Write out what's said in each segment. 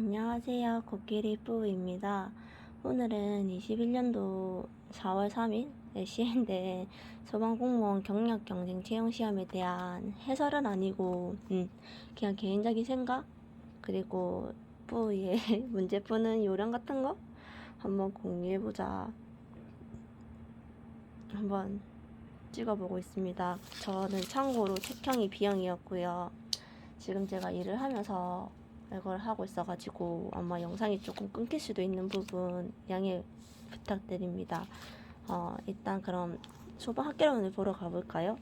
안녕하세요. 코끼리 뿌입니다. 오늘은 21년도 4월 3일 시인데 소방공무원 경력 경쟁 채용 시험에 대한 해설은 아니고 음, 그냥 개인적인 생각 그리고 뿌의 문제 푸는 요령 같은 거 한번 공유해 보자. 한번 찍어보고 있습니다. 저는 참고로 책형이 B형이었고요. 지금 제가 일을 하면서 이걸 하고 있어가지고 아마 영상이 조금 끊길 수도 있는 부분 양해 부탁드립니다. 어, 일단 그럼 소방 학개론을 보러 가볼까요?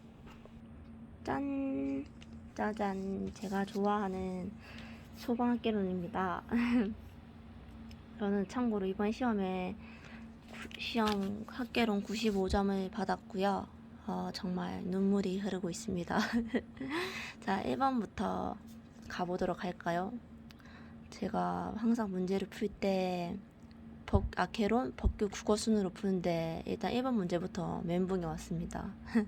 짠! 짜잔! 제가 좋아하는 소방 학개론입니다. 저는 참고로 이번 시험에 구- 시험 학개론 95점을 받았고요. 어, 정말 눈물이 흐르고 있습니다. 자, 1번부터 가보도록 할까요? 제가 항상 문제를 풀때 아케론 법규 국어 순으로 푸는데 일단 1번 문제부터 멘붕이 왔습니다.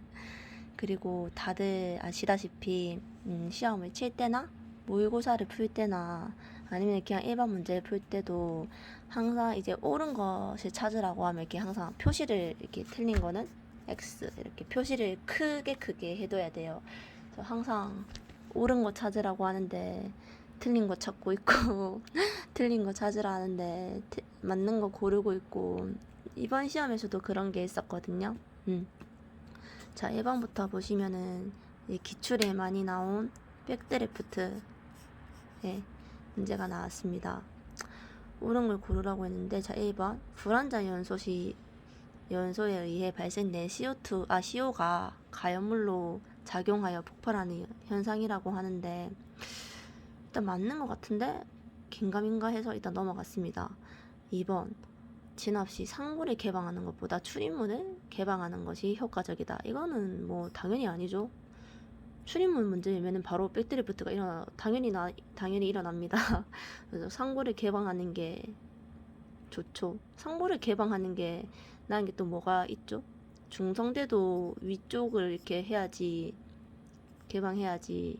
그리고 다들 아시다시피 음, 시험을 칠 때나 모의고사를 풀 때나 아니면 그냥 일반 문제를 풀 때도 항상 이제 옳은 것을 찾으라고 하면 이렇게 항상 표시를 이렇게 틀린 거는 X 이렇게 표시를 크게 크게 해둬야 돼요. 그래서 항상 옳은 거 찾으라고 하는데 틀린 거 찾고 있고 틀린 거 찾으라 하는데 트- 맞는 거 고르고 있고 이번 시험에서도 그런 게 있었거든요. 음. 자, 1번부터 보시면은 이 기출에 많이 나온 백드래프트 예, 문제가 나왔습니다. 옳은 걸 고르라고 했는데 자, 1번 불완전 연소 시 연소에 의해 발생된 CO2, 아, CO가 가연물로 작용하여 폭발하는 현상이라고 하는데 일단 맞는 것 같은데 긴가민가 해서 일단 넘어갔습니다. 2번 진압 시 상물을 개방하는 것보다 출입문을 개방하는 것이 효과적이다. 이거는 뭐 당연히 아니죠. 출입문 문제면은 바로 백드리프트가 일어나 당연히 나 당연히 일어납니다. 그래서 상부를 개방하는 게 좋죠. 상부를 개방하는 게 나은 게 또 뭐가 있죠? 중성대도 위쪽을 이렇게 해야지 개방해야지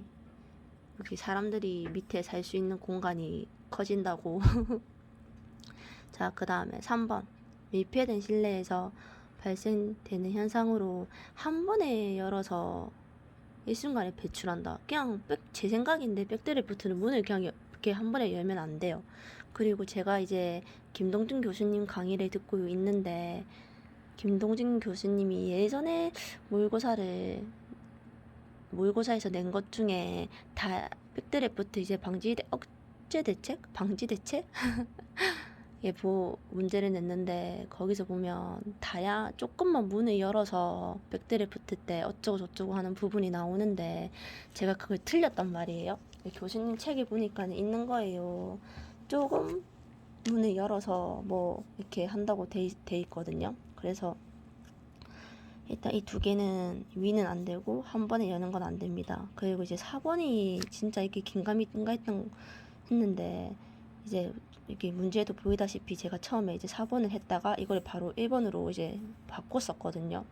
이렇게 사람들이 밑에 살 수 있는 공간이 커진다고. 자, 그 다음에 3번. 밀폐된 실내에서 발생되는 현상으로 한 번에 열어서 일순간에 배출한다. 그냥 백, 제 생각인데 백드리프트는 문을 그냥 여- 이렇게 한 번에 열면 안 돼요. 그리고 제가 이제 김동준 교수님 강의를 듣고 있는데 김동준 교수님이 예전에 모의고사를 모의고사에서 낸 것 중에 다 백드래프트 이제 방지 대, 억제 대책 방지 대책 예, 보 문제를 냈는데 거기서 보면 다야 조금만 문을 열어서 백드래프트 때 어쩌고 저쩌고 하는 부분이 나오는데 제가 그걸 틀렸단 말이에요. 교수님 책에 보니까 있는 거예요. 조금 문을 열어서 뭐 이렇게 한다고 돼, 있- 돼 있거든요. 그래서 일단 이 두 개는 위는 안 되고 한 번에 여는 건 안 됩니다. 그리고 이제 4번이 진짜 이렇게 긴가민가 했던 했는데 이제 이렇게 문제도 보이다시피 제가 처음에 이제 4번을 했다가 이걸 바로 1번으로 이제 바꿨었거든요.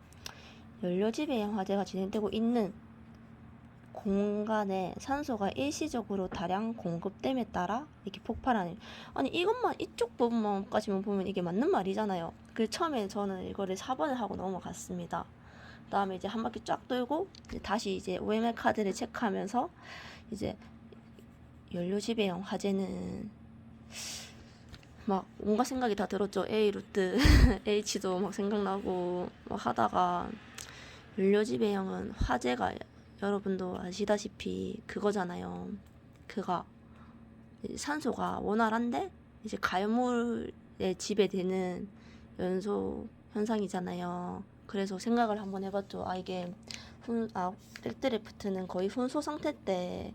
연료지배형 화재가 진행되고 있는 공간에 산소가 일시적으로 다량 공급됨에 따라 이렇게 폭발하는 아니 이것만 이쪽 부분만까지만 보면 이게 맞는 말이잖아요. 그 처음에 저는 이거를 4번을 하고 넘어갔습니다. 그다음에 이제 한 바퀴 쫙 돌고 이제 다시 이제 OMR 카드를 체크하면서 이제 연료 지배형 화재는 막 온갖 생각이 다 들었죠. A 루트, H도 막 생각나고 막 하다가 연료지배형은 화재가 여러분도 아시다시피 그거잖아요. 그가 산소가 원활한데 이제 가연물에 지배되는 연소 현상이잖아요. 그래서 생각을 한번 해봤죠. 아 이게 훈, 아 백드래프트는 거의 훈소 상태 때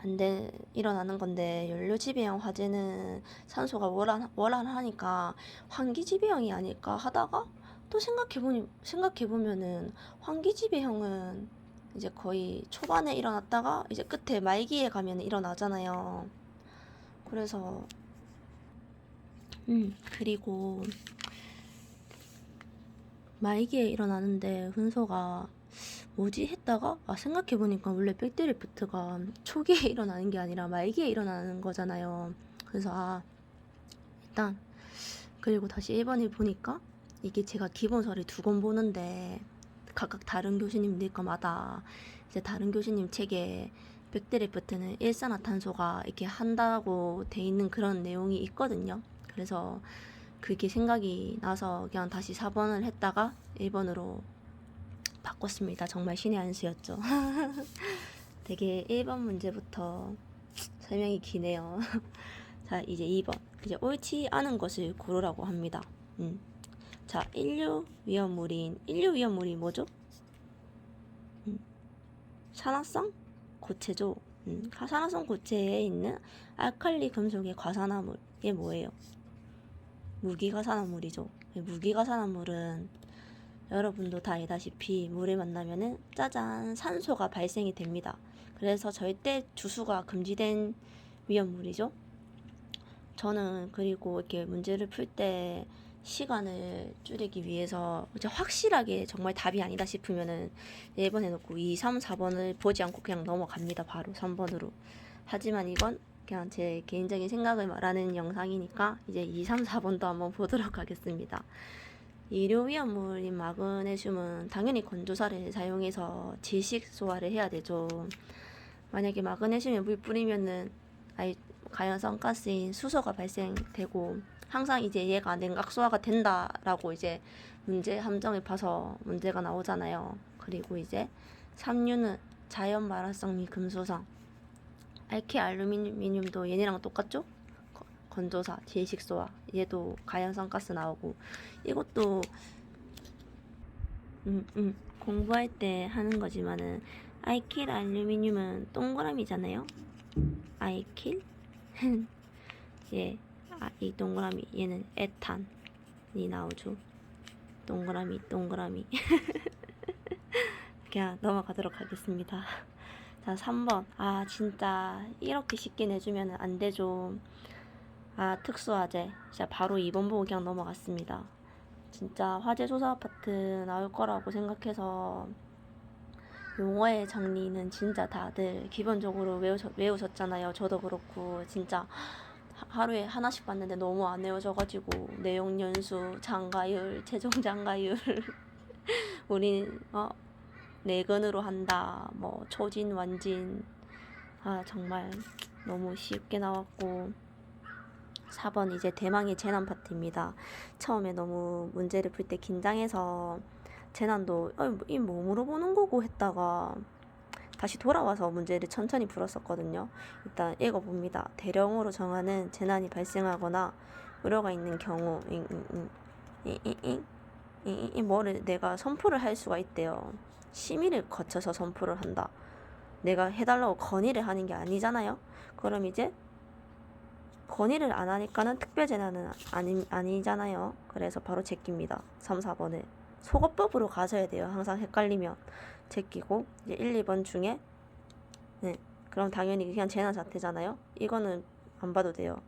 안돼 일어나는 건데 연료 지배형 화재는 산소가 원활 원활하니까 환기 지배형이 아닐까 하다가 또 생각해 보니 생각해 보면은 환기 지배형은 이제 거의 초반에 일어났다가 이제 끝에 말기에 가면 일어나잖아요. 그래서 음 그리고 말기에 일어나는데 훈소가 뭐지 했다가 아 생각해보니까 원래 백드리프트가 초기에 일어나는 게 아니라 말기에 일어나는 거잖아요. 그래서 아 일단 그리고 다시 1번을 보니까 이게 제가 기본서를 두 권 보는데 각각 다른 교수님들 거마다 이제 다른 교수님 책에 백드리프트는 일산화탄소가 이렇게 한다고 돼 있는 그런 내용이 있거든요. 그래서 그게 생각이 나서 그냥 다시 4번을 했다가 1번으로 바꿨습니다. 정말 신의 한 수였죠. 되게 1번 문제부터 설명이 기네요. 자, 이제 2번. 이제 옳지 않은 것을 고르라고 합니다. 음. 자, 인류 위험물인 인류 위험물이 뭐죠? 음. 산화성 고체죠. 음. 산화성 고체에 있는 알칼리 금속의 과산화물. 이게 뭐예요? 무기가산화물이죠. 무기가산화물은 여러분도 다 알다시피 물을 만나면은 짜잔 산소가 발생이 됩니다. 그래서 절대 주수가 금지된 위험물이죠. 저는 그리고 이렇게 문제를 풀때 시간을 줄이기 위해서 확실하게 정말 답이 아니다 싶으면은 1번 해놓고 2, 3, 4번을 보지 않고 그냥 넘어갑니다. 바로 3번으로. 하지만 이건 그냥 제 개인적인 생각을 말하는 영상이니까 이제 2, 3, 4번도 한번 보도록 하겠습니다. 일요 위험물인 마그네슘은 당연히 건조사를 사용해서 질식 소화를 해야 되죠. 만약에 마그네슘에 물 뿌리면은 아이 가연성 가스인 수소가 발생되고 항상 이제 얘가 냉각 소화가 된다라고 이제 문제 함정을 봐서 문제가 나오잖아요. 그리고 이제 삼류는 자연 발화성 및 금소성 알키 알루미늄도 얘네랑 똑같죠? 거- 건조사, 질식소화 얘도 가연성 가스 나오고 이것도 음, 음, 공부할 때 하는 거지만은 알킬 알루미늄은 동그라미잖아요. 알킬 예, 아, 이 동그라미 얘는 에탄이 나오죠. 동그라미 동그라미 그냥 넘어가도록 하겠습니다. 자, 3번. 아, 진짜 이렇게 쉽게 내주면 안 되죠. 아, 특수화재. 진짜 바로 2번 보고 그냥 넘어갔습니다. 진짜 화재 조사 파트 나올 거라고 생각해서 용어의 정리는 진짜 다들 기본적으로 외우셨, 외우셨잖아요. 저도 그렇고 진짜 하- 하루에 하나씩 봤는데 너무 안 외워져가지고 내용 연수, 장가율, 최종 장가율 우린 어 내근으로 한다. 뭐 초진 완진. 아 정말 너무 쉽게 나왔고 4번 이제 대망의 재난 파트입니다. 처음에 너무 문제를 풀 때 긴장해서 재난도 어, 이 몸으로 보는 거고 했다가 다시 돌아와서 문제를 천천히 풀었었거든요. 일단 읽어봅니다. 대령으로 정하는 재난이 발생하거나 우려가 있는 경우 이 뭐를 내가 선포를 할 수가 있대요. 심의를 거쳐서 선포를 한다. 내가 해달라고 건의를 하는 게 아니잖아요. 그럼 이제 건의를 안 하니까는 특별재난은 아니, 아니잖아요. 그래서 바로 제낍니다. 3, 4번을. 소거법으로 가셔야 돼요. 항상 헷갈리면. 제끼고, 이제 1, 2번 중에, 네. 그럼 당연히 그냥 재난 사태잖아요. 이거는 안 봐도 돼요.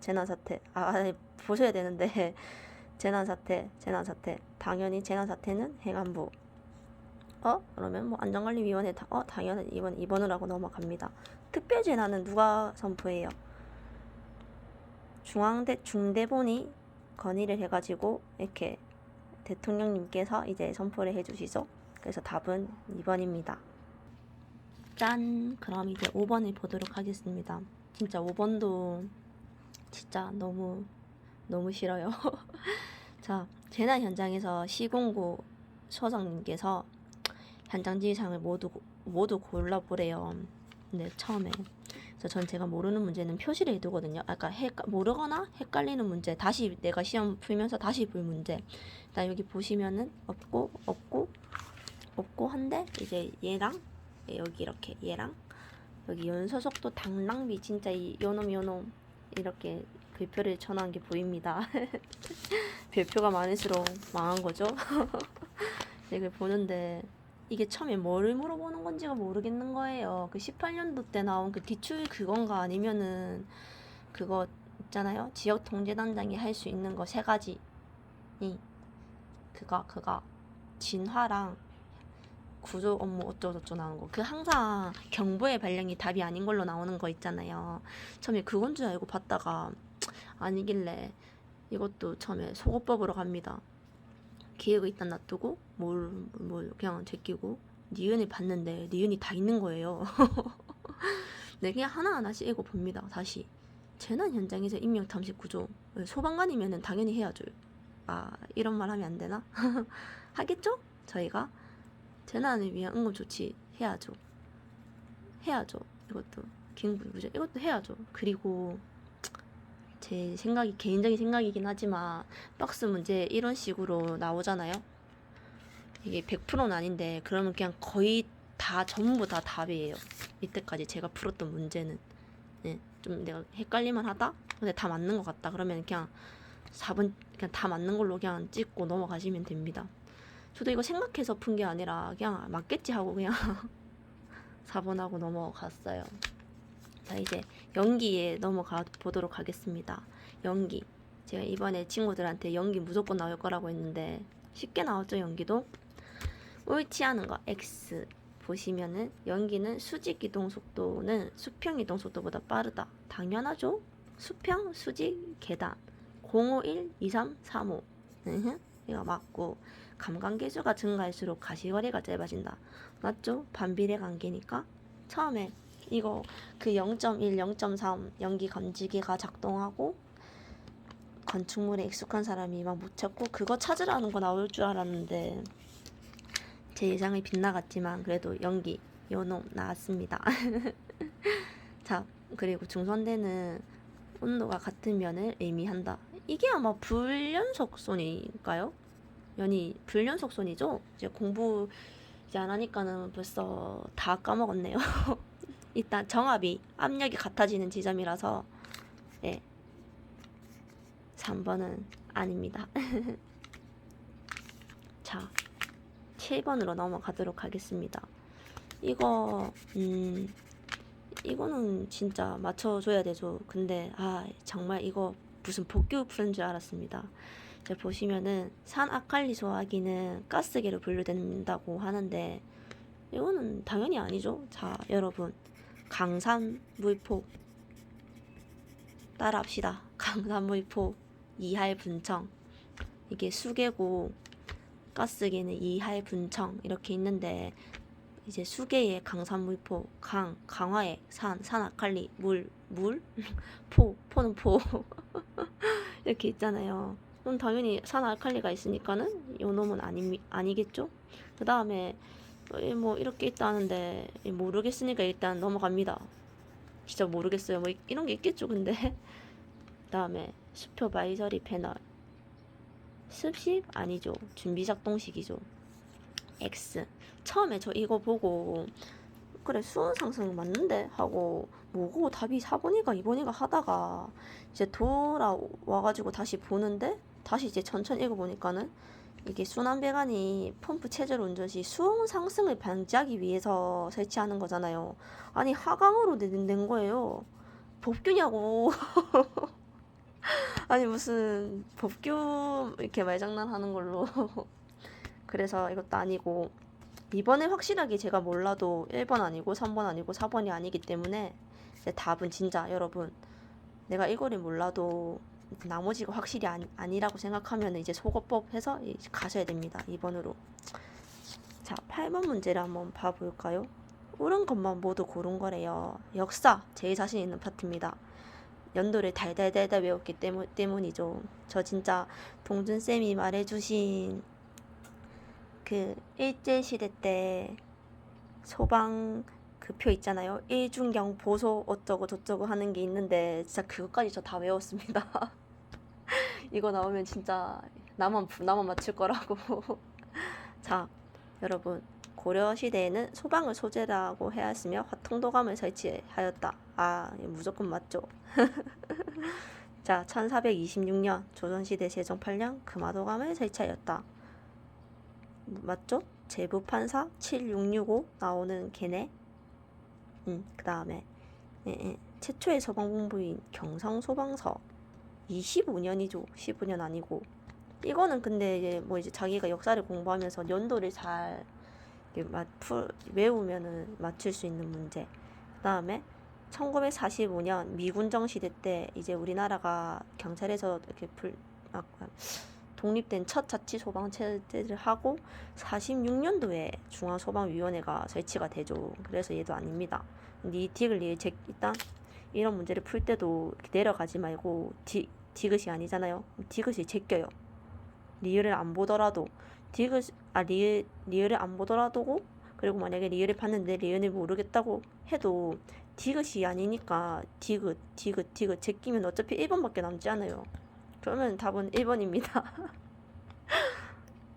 재난 사태. 아, 아니, 보셔야 되는데. 재난 사태, 재난 사태. 당연히 재난 사태는 행안부. 어? 그러면 뭐 안전관리위원회 다, 어? 당연히 이번 2번을 하고 넘어갑니다. 특별재난은 누가 선포해요? 중앙대 중대본이 건의를 해가지고 이렇게 대통령님께서 이제 선포를 해주시죠. 그래서 답은 2번입니다. 짠! 그럼 이제 5번을 보도록 하겠습니다. 진짜 5번도 진짜 너무 너무 싫어요. 자, 재난 현장에서 시공구 소장님께서 현장 지휘상을 모두 모두 골라보래요. 근데 처음에 그래서 전 제가 모르는 문제는 표시를 해두거든요. 아까 헷 모르거나 헷갈리는 문제 다시 내가 시험 풀면서 다시 볼 문제. 일단 여기 보시면은 없고 없고 없고 한데 이제 얘랑 여기 이렇게 얘랑 여기 연소속도 당랑비 진짜 이 요놈 요놈 이렇게 별표를 쳐놓은 게 보입니다. 별표가 많을수록 망한 거죠. 이걸 보는데 이게 처음에 뭐를 물어보는 건지가 모르겠는 거예요. 그 18년도 때 나온 그 기출 그건가 아니면은 그거 있잖아요. 지역 통제단장이 할 수 있는 거 세 가지. 이 그거 그거 진화랑 구조 업무 어쩌고저쩌고 나오는 거. 그 항상 경보의 발령이 답이 아닌 걸로 나오는 거 있잖아요. 처음에 그건 줄 알고 봤다가 아니길래 이것도 처음에 속어법으로 갑니다. 기획을 일단 놔두고 뭘, 뭘 그냥 제끼고 니은을 봤는데 니은이 다 있는 거예요. 네, 그냥 하나하나씩 읽어 봅니다. 다시. 재난 현장에서 인명 탐식 구조. 소방관이면은 당연히 해야죠. 아, 이런 말 하면 안 되나? 하겠죠? 저희가 재난을 위한 응급 조치 해야죠. 해야죠. 이것도 긴급 구조 이것도 해야죠. 그리고 제 생각이 개인적인 생각이긴 하지만 박스 문제 이런 식으로 나오잖아요. 이게 100%는 아닌데 그러면 그냥 거의 다 전부 다 답이에요. 이때까지 제가 풀었던 문제는 네, 좀 내가 헷갈릴만 하다. 근데 다 맞는 것 같다. 그러면 그냥 4번 그냥 다 맞는 걸로 그냥 찍고 넘어가시면 됩니다. 저도 이거 생각해서 푼 게 아니라 그냥 맞겠지 하고 그냥 4번하고 넘어갔어요. 자 이제 연기에 넘어가 보도록 하겠습니다. 연기. 제가 이번에 친구들한테 연기 무조건 나올 거라고 했는데 쉽게 나왔죠 연기도. 옳지 않은 거 X 보시면은 연기는 수직 이동 속도는 수평 이동 속도보다 빠르다. 당연하죠. 수평, 수직, 계단. 051, 23, 35. 으흠, 이거 맞고 감관계수가 증가할수록 가시거리가 짧아진다. 맞죠? 반비례 관계니까 처음에 이거 그 0.1, 0.3 연기 감지기가 작동하고 건축물에 익숙한 사람이 막 못 찾고 그거 찾으라는 거 나올 줄 알았는데 제 예상이 빗나갔지만 그래도 연기 요놈 나왔습니다. 자 그리고 중선대는 온도가 같은 면을 의미한다. 이게 아마 불연속선일까요? 연이 불연속선이죠? 이제 공부 이제 안 하니까는 벌써 다 까먹었네요. 일단 정압이 압력이 같아지는 지점이라서 예. 3번은 아닙니다. 자, 7번으로 넘어가도록 하겠습니다. 이거 음 이거는 진짜 맞춰줘야 되죠. 근데 아 정말 이거 무슨 복교 푸는 줄 알았습니다. 보시면은 산 아칼리 소화기는 가스계로 분류된다고 하는데 이거는 당연히 아니죠. 자 여러분 강산 물포 따라합시다. 강산 물포 이할 분청 이게 수계고 가스계는 이할 분청 이렇게 있는데 이제 수계의 강산물포, 강, 강화의 산, 산아칼리, 물, 물, 포, 포는 포 이렇게 있잖아요. 그럼 당연히 산 알칼리가 있으니까는 요 놈은 아니, 아니겠죠? 그 다음에 뭐 이렇게 있다는데 모르겠으니까 일단 넘어갑니다. 진짜 모르겠어요. 뭐 이런 게 있겠죠, 근데. 그 다음에 수표 바이저리 패널. 습식 아니죠. 준비 작동식이죠. X. 처음에 저 이거 보고 그래 수온 상승 맞는데 하고 뭐고 답이 4번이가 2번이가 하다가 이제 돌아와가지고 다시 보는데 다시 이제 천천히 읽어보니까는 이게 순환 배관이 펌프 체절 운전 시 수온 상승을 방지하기 위해서 설치하는 거잖아요. 아니 하강으로 낸, 낸 거예요. 법규냐고. 아니 무슨 법규 이렇게 말장난하는 걸로. 그래서 이것도 아니고 이번에 확실하게 제가 몰라도 1번 아니고 3번 아니고 4번이 아니기 때문에 이제 답은 진짜 여러분 내가 이거를 몰라도 나머지가 확실히 아니, 아니 라고 생각하면 이제 속어법 해서 가셔야 됩니다. 2번으로. 자, 8번 문제를 한번 봐볼까요? 옳은 것만 모두 고른 거래요. 역사, 제일 자신 있는 파트입니다. 연도를 달달달달 외웠기 때문, 때문이죠. 저 진짜 동준쌤이 말해주신 그 일제시대 때 소방 그 표 있잖아요. 일중경 보소 어쩌고 저쩌고 하는 게 있는데 진짜 그것까지 저 다 외웠습니다. 이거 나오면 진짜 나만 나만 맞출 거라고. 자, 여러분 고려 시대에는 소방을 소재라고 해왔으며 화통도감을 설치하였다. 아, 무조건 맞죠. 자, 1426년 조선시대 세종 8년 금화도감을 설치하였다. 맞죠? 제부판사 7665 나오는 걔네. 음, 그 다음에 예, 예. 최초의 소방본부인 경상소방서 25년이죠. 15년 아니고. 이거는 근데 이제 뭐 이제 자기가 역사를 공부하면서 연도를 잘 이렇게 맞, 풀, 외우면은 맞출 수 있는 문제. 그다음에 1945년 미군정 시대 때 이제 우리나라가 경찰에서 이렇게 불, 아, 아, 독립된 첫 자치 소방 체제를 하고 46년도에 중앙 소방위원회가 설치가 되죠. 그래서 얘도 아닙니다. 니니 제, 일단 이런 문제를 풀 때도 내려가지 말고 디, 디귿이 아니잖아요. 디귿이 제껴요. 리을을 안 보더라도 디귿 아 리을 리을을 안 보더라도 그리고 만약에 리을을 봤는데 리을을 모르겠다고 해도 디귿이 아니니까 디귿 디귿 디귿 제끼면 어차피 1번밖에 남지 않아요. 그러면 답은 1번입니다.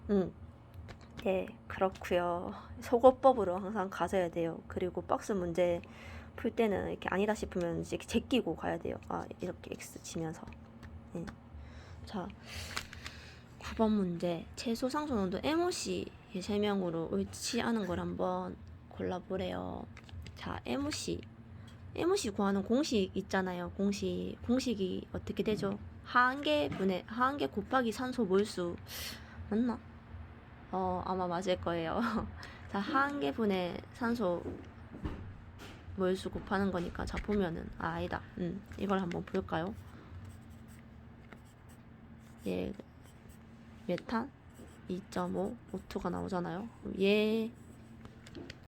음. 네, 그렇고요. 속어법으로 항상 가셔야 돼요. 그리고 박스 문제 풀 때는 이렇게 아니다 싶으면 이렇게 제끼고 가야 돼요. 아, 이렇게 X 치면서. 네. 자, 9번 문제. 최소 상속 온도 MOC 의 세명으로 옳지 않은 걸 한번 골라보래요. 자, MOC. MOC 구하는 공식 있잖아요. 공식. 공식이 어떻게 되죠? 하한계 분의 하한계 곱하기 산소 몰수 맞나? 어, 아마 맞을 거예요. 자, 하한계 분의 산소 몰수 곱하는 거니까 자 보면은 아, 아니다. 음, 이걸 한번 볼까요? 얘 메탄 2.5 O2가 나오잖아요. 얘